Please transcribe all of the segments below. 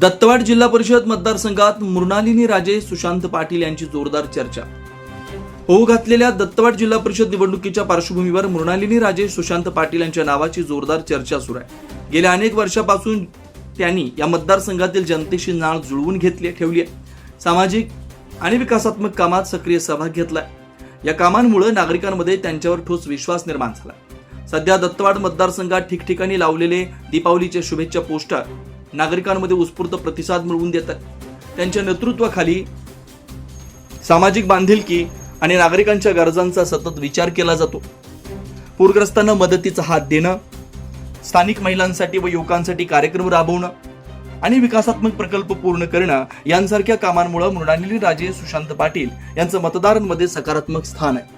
दत्तवाड जिल्हा परिषद मतदारसंघात मृणालिनी राजे सुशांत पाटील यांची जोरदार चर्चा. होऊ घातलेल्या दत्तवाड जिल्हा परिषद निवडणुकीच्या पार्श्वभूमीवर मृणालिनी राजे सुशांत पाटील यांच्या नावाची जोरदार चर्चा सुरू आहे. गेल्या अनेक वर्षापासून त्यांनी या मतदारसंघातील जनतेशी नाळ जुळवून घेतली ठेवली आहे. सामाजिक आणि विकासात्मक कामात सक्रिय सहभाग घेतलाय या कामांमुळे नागरिकांमध्ये त्यांच्यावर ठोस विश्वास निर्माण झाला सध्या दत्तवाड मतदारसंघात ठिकठिकाणी लावलेले दीपावलीचे शुभेच्छा पोस्टर नागरिकांमध्ये उत्स्फूर्त प्रतिसाद मिळवून देतात. त्यांच्या नेतृत्वाखाली सामाजिक बांधिलकी आणि नागरिकांच्या गरजांचा सतत विचार केला जातो. पूरग्रस्तांना मदतीचा हात देणं स्थानिक महिलांसाठी व युवकांसाठी कार्यक्रम राबवणं आणि विकासात्मक प्रकल्प पूर्ण करणं यांसारख्या कामांमुळे मृणालिनी राजे सुशांत पाटील यांचं मतदारांमध्ये सकारात्मक स्थान आहे.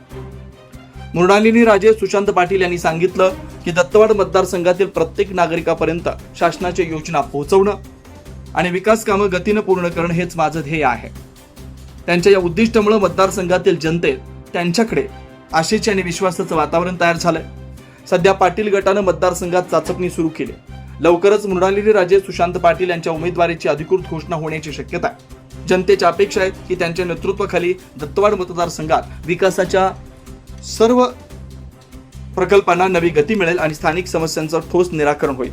मृणालिनी राजे सुशांत पाटील यांनी सांगितलं की दत्तवाड मतदारसंघातील प्रत्येक नागरिकापर्यंत शासनाच्या योजना पोहोचवणं आणि विकास कामं गतीनं पूर्ण करणं हेच माझं ध्येय आहे. त्यांच्या या उद्दिष्टामुळे मतदारसंघातील जनतेत त्यांच्याकडे आशेचे आणि विश्वासाचं वातावरण तयार झालंय. सध्या पाटील गटानं मतदारसंघात चाचपणी सुरू केली. लवकरच मृणालिनी राजे सुशांत पाटील यांच्या उमेदवारीची अधिकृत घोषणा होण्याची शक्यता आहे. जनतेच्या अपेक्षा आहेत की त्यांच्या नेतृत्वाखाली दत्तवाड मतदारसंघात विकासाच्या सर्व प्रकल्पांना नवी गती मिळेल आणि स्थानिक समस्यांचं ठोस निराकरण होईल.